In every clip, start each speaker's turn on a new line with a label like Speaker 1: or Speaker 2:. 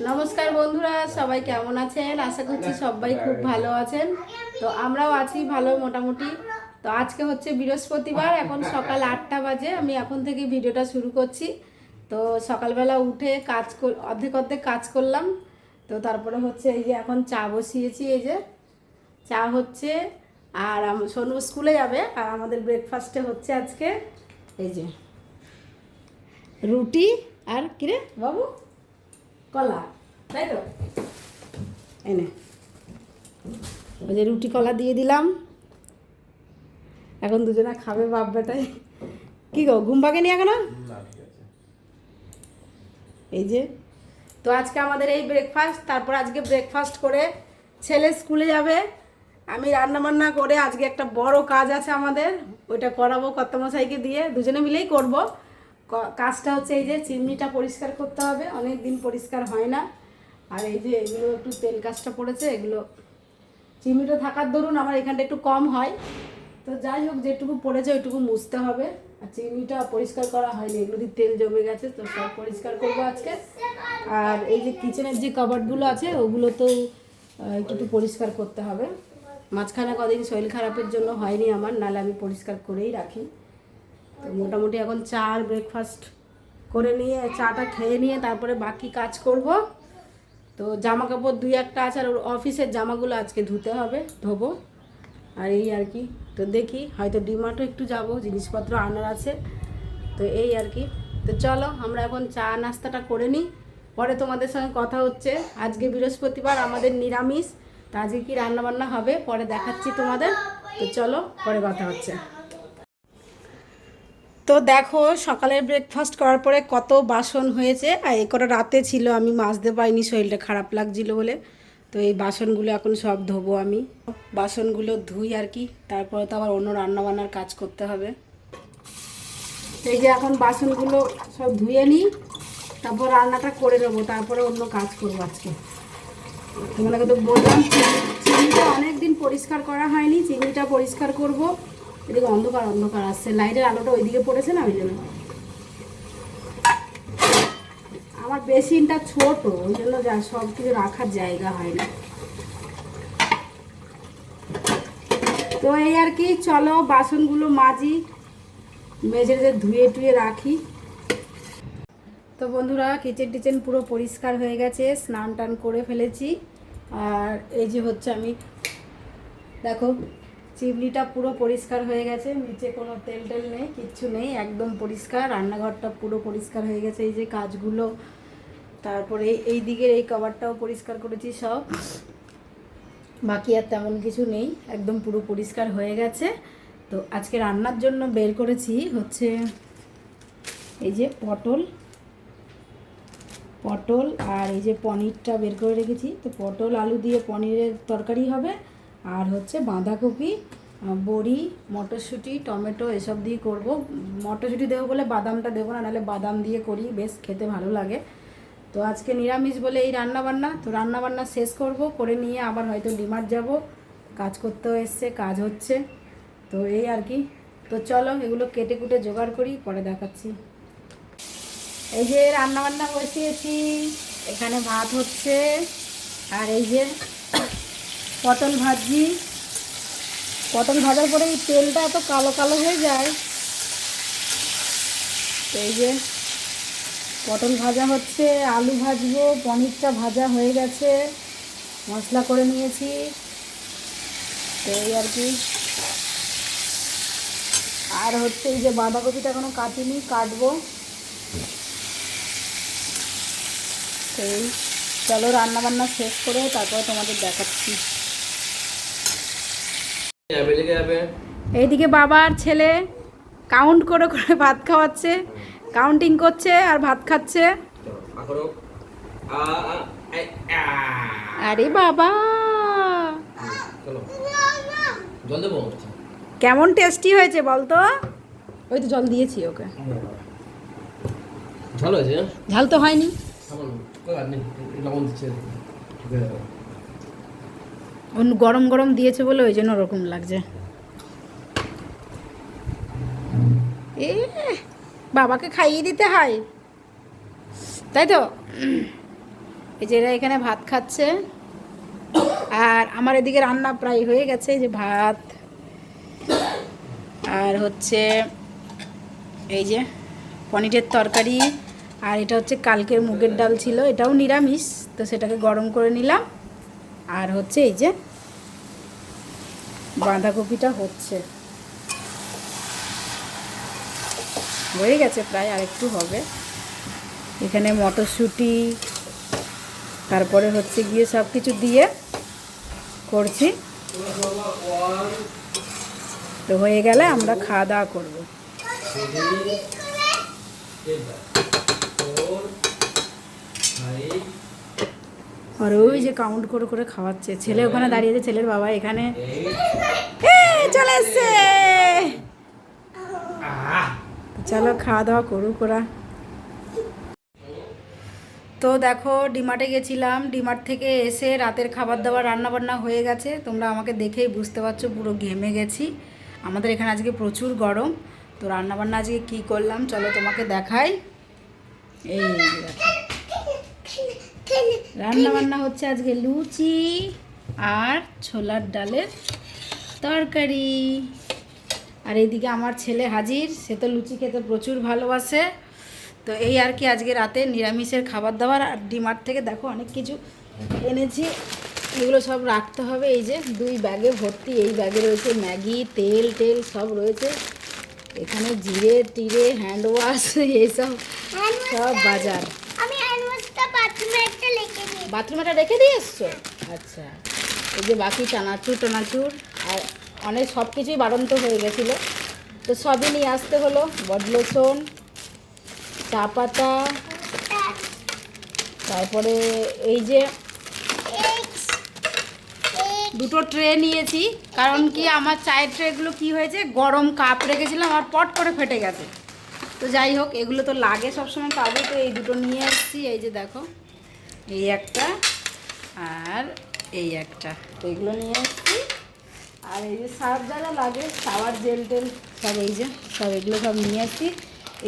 Speaker 1: নমস্কার বন্ধুরা সবাই কেমন আছেন? আশা করছি সবাই খুব ভালো আছেন। তো আমরাও আছি ভালো মোটামুটি। তো আজকে হচ্ছে বৃহস্পতিবার এখন সকাল আটটা বাজে আমি এখন থেকে ভিডিওটা শুরু করছি। তো সকালবেলা উঠে কাজ কর- অর্ধেক অর্ধেক কাজ করলাম। তো তারপরে হচ্ছে এই যে এখন চা বসিয়েছি এই যে চা হচ্ছে আর সোনু স্কুলে যাবে আর আমাদের ব্রেকফাস্টে হচ্ছে আজকে এই যে রুটি আর কিরে বাবু? কলা তাই তো? এনে ওই যে রুটি কলা দিয়ে দিলাম। এখন দুজনে খাবে বাপ বেটাই। কি গো ঘুম পাকে নিয়ে কেন এই যে। তো আজকে আমাদের এই ব্রেকফাস্ট তারপর আজকে ব্রেকফাস্ট করে ছেলে স্কুলে যাবে। আমি রান্না বান্না করে আজকে একটা বড় কাজ আছে আমাদের ওইটা করাবো কর্তামশাইকে দিয়ে দুজনে মিলেই করব। কাজটা হচ্ছে এই যে চিমনিটা পরিষ্কার করতে হবে অনেক দিন পরিষ্কার হয় না। আর এই যে এগুলো একটু তেল কাজটা পড়েছে, এগুলো চিমনিটা থাকার দরুন আমার এখানটা একটু কম হয়। তো যাই হোক, যেটুকু পড়েছে ওইটুকু মুছতে হবে। আর চিমনিটা পরিষ্কার করা হয়নি, এগুলো দিয়ে তেল জমে গেছে, তো সব পরিষ্কার করব আজকে। আর এই যে কিচেনের যে কাবার্ডগুলো আছে ওগুলো তো একটু একটু পরিষ্কার করতে হবে। মাঝখানে কদিন শরীর খারাপের জন্য হয়নি আমার, নাহলে আমি পরিষ্কার করেই রাখি। তো মোটামুটি এখন চা আর ব্রেকফাস্ট করে নিয়ে, চাটা খেয়ে নিয়ে তারপরে বাকি কাজ করব। তো জামা কাপড় দুই একটা আছে আর ওর অফিসের জামাগুলো আজকে ধুতে হবে, ধোবো। আর এই আর কি। তো দেখি, হয়তো ডিমার্টও একটু যাব, জিনিসপত্র আনার আছে। তো এই আর কি। তো চলো, আমরা এখন চা নাস্তাটা করে নিই। পরে তোমাদের সঙ্গে কথা হচ্ছে। আজকে বৃহস্পতিবার, আমাদের নিরামিষ। তা আজকে কি রান্নাবান্না হবে? পরে দেখাচ্ছি তোমাদের। তো চলো, পরে কথা হচ্ছে। তো দেখো, সকালের ব্রেকফাস্ট করার পরে কত বাসন হয়েছে। আর এই কটা রাতে ছিল, আমি মাজতে পাইনি শরীরটা খারাপ লাগছিল বলে। তো এই বাসনগুলো এখন সব ধোবো আমি। বাসনগুলো ধুই আর কি, তারপরে তো আবার অন্য রান্নাবান্নার কাজ করতে হবে। এই যে এখন বাসনগুলো সব ধুয়ে নিই, তারপর রান্নাটা করে নেব, তারপরে অন্য কাজ করব আজকে। তোমাদেরকে তো বললাম, চিনি- চিনিটা অনেকদিন পরিষ্কার করা হয়নি, চিনিটা পরিষ্কার করব। এদিকে অন্ধকার অন্ধকার আসছে। লাইটের আলোটা ওইদিকে পড়েছে না, ওই জন্য। আমার বেসিনটা ছোট, ওই জন্য যা সব কিছু রাখার জায়গা হয় না। তো এই আর কি, চলো বাসনগুলো মাজি মেজে ধুয়ে টুয়ে রাখি। তো বন্ধুরা, কিচেন টিচেন পুরো পরিষ্কার হয়ে গেছে, স্নান টান করে ফেলেছি। আর এই যে হচ্ছে আমি, দেখো চিমনিটা পুরো পরিষ্কার হয়ে গেছে, নিচে কোনো তেল টেল নেই, কিচ্ছু নেই, একদম পরিষ্কার। রান্নাঘরটা পুরো পরিষ্কার হয়ে গেছে, এই যে কাজগুলো। তারপরে এই দিকের এই কভারটাও পরিষ্কার করেছি সব। বাকি আর তেমন কিছু নেই, একদম পুরো পরিষ্কার হয়ে গেছে। তো আজকে রান্নার জন্য বের করেছি হচ্ছে এই যে পটল। পটল আর এই যে পনিরটা বের করে রেখেছি। তো পটল, আলু দিয়ে পনিরের তরকারি হবে। আর হচ্ছে বাঁধাকপি বড়ি, মটরশুঁটি, টমেটো এসব দিয়ে করব। মটরশুঁটি দেবো বলে বাদামটা দেবো না, নাহলে বাদাম দিয়ে করি, বেশ খেতে ভালো লাগে। তো আজকে নিরামিষ বলে এই রান্নাবান্না। তো রান্নাবান্না শেষ করব, করে নিয়ে আবার হয়তো ডিমার্ট যাব। কাজ করতেও এসছে, কাজ হচ্ছে। তো এই আর কি। তো চলো, এগুলো কেটে কুটে জোগাড় করি, পরে দেখাচ্ছি। এই যে রান্নাবান্না বসিয়েছি, এখানে ভাত হচ্ছে। আর এই যে পটল ভাজি। পটল ভাজার পরে এই তেলটা এত কালো কালো হয়ে যায়। এই যে পটল ভাজা হচ্ছে, আলু ভাজবো, পনিরটা ভাজা হয়ে গেছে। মশলা করে নিয়েছি। এই আর কি। আর হচ্ছে এই যে বাঁধাকপিটা এখনও কাটিনি, কাটবো। সেই চলো রান্না বান্না শেষ করে তারপরে তোমাদের দেখাচ্ছি। এইদিকে বাবা আর ছেলে কাউন্ট করে করে ভাত খাওয়াচ্ছে কাউন্টিং করছে আর ভাত খাচ্ছে। আরে বাবা।
Speaker 2: চলো। জল দেবো?
Speaker 1: কেমন টেস্টি হয়েছে বলতো? ওই তো জল দিয়েছি ওকে।
Speaker 2: ঝাল হয়েছে?
Speaker 1: ঝাল তো হয়নি।
Speaker 2: লবণ দিচ্ছে। ঠিক আছে।
Speaker 1: অন্য গরম গরম দিয়েছে বলে ওই জন্য ওরকম লাগছে। এ, বাবাকে খাইয়ে দিতে হয়। তাই তো? এই যে এরা এখানে ভাত খাচ্ছে। আর আমার এদিকে রান্না প্রায় হয়ে গেছে, এই যে ভাত। আর হচ্ছে এই যে পনিরের তরকারি। আর এটা হচ্ছে কালকের মুগের ডাল ছিল, এটাও নিরামিষ, তো সেটাকে গরম করে নিলাম। আর হচ্ছে এই যে বাঁধাকপিটা হচ্ছে। হয়ে গেছে প্রায় আর একটু হবে। এখানে মটরশুঁটি, তারপরে হচ্ছে গিয়ে সব কিছু দিয়ে করছি। তো হয়ে গেলে আমরা খাওয়া দাওয়া করব। আর ওই যে কাউন্ট করে করে খাওয়াচ্ছে। ছেলে ওখানে দাঁড়িয়েছে ছেলের বাবা এখানে। চলে এসছে! চলো খাওয়া দাওয়া করুক ওরা। তো দেখো ডিমার্টে গেছিলাম। ডিমার্ট থেকে এসে রাতের খাবার দাবার রান্না বান্না হয়ে গেছে। তোমরা আমাকে দেখেই বুঝতে পারছ পুরো ঘেমে গেছি। আমাদের এখানে আজকে প্রচুর গরম। তো রান্নাবান্না আজকে কী করলাম? চলো তোমাকে দেখাই। এই রান্না বান্না হচ্ছে আজকে লুচি আর ছোলার ডালের তরকারি। আর এইদিকে আমার ছেলে হাজির, সে তো লুচি খেতে প্রচুর ভালোবাসে। তো এই আর কি আজকে রাতে নিরামিষের খাবার দাবার আর ডিমার্ট থেকে দেখো অনেক কিছু এনেছি। এগুলো সব রাখতে হবে, এই যে দুই ব্যাগে ভর্তি, এই ব্যাগে রয়েছে ম্যাগি, তেল, টেল সব রয়েছে। এখানে জিরে, টিরে, হ্যান্ড ওয়াশ এইসব সব বাজার
Speaker 3: আমি হ্যান্ডওয়াশটা বাথরুমে একটা লিখে দিই
Speaker 1: বাথরুমে এটা রেখে দিয়ে এসছো? আচ্ছা। এই যে বাকি চানাচুর টানাচুর, আর অনেক সব কিছুই বাড়ন্ত হয়ে গেছিল। তো সবই নিয়ে আসতে হলো বডলোশন চা পাতা, তারপরে এই যে দুটো ট্রে নিয়েছি, কারণ কি আমার চায়ের ট্রেগুলো কি হয়েছে? গরম কাপ রেখেছিলাম আর পট করে ফেটে গেছে। তো যাই হোক, এগুলো তো লাগে সবসময় পাবো তো এই দুটো নিয়ে এসেছি। এই যে দেখো এই একটা আর এই একটা। তো এগুলো নিয়ে এসেছি আর এই যে সার্ফ যা যা লাগে শাওয়ার জেল টেল সব এই যে সব এগুলো সব নিয়ে এসেছি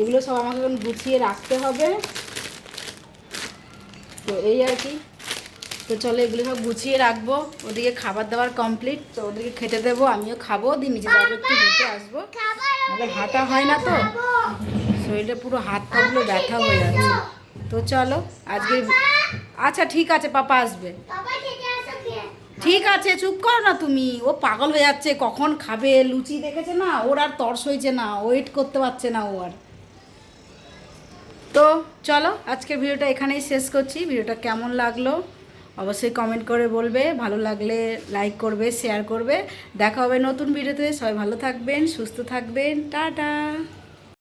Speaker 1: এগুলো সব আমাকে এখন গুছিয়ে রাখতে হবে। তো এই আর কি। তো চলো এগুলো সব গুছিয়ে রাখব। ওদিকে খাবার দাবার কমপ্লিট তো ওদেরকে খেতে দেবো আমিও খাব। দিয়ে নিজে যাব একটু হেঁটে আসব। নাহলে হাঁটা হয় না তো। শরীরে পুরো হাত পাগুলো ব্যথা হয়ে যাচ্ছে। তো চলো আজকে আচ্ছা ঠিক আছে পাপা আসবে। ঠিক আছে চুপ করো না তুমি। ও পাগল হয়ে যাচ্ছে কখন খাবে? লুচি দেখেছে না? ওর আর তর্স হয়েছে না ওয়েট করতে পারছে না ও আর। তো চলো আজকের ভিডিওটা এখানেই শেষ করছি। ভিডিওটা কেমন লাগল অবশ্যই কমেন্ট করে বলবে। ভালো লাগলে লাইক করবে শেয়ার করবে। দেখা হবে নতুন ভিডিওতে। সবাই ভালো থাকবেন সুস্থ থাকবেন। টাটা।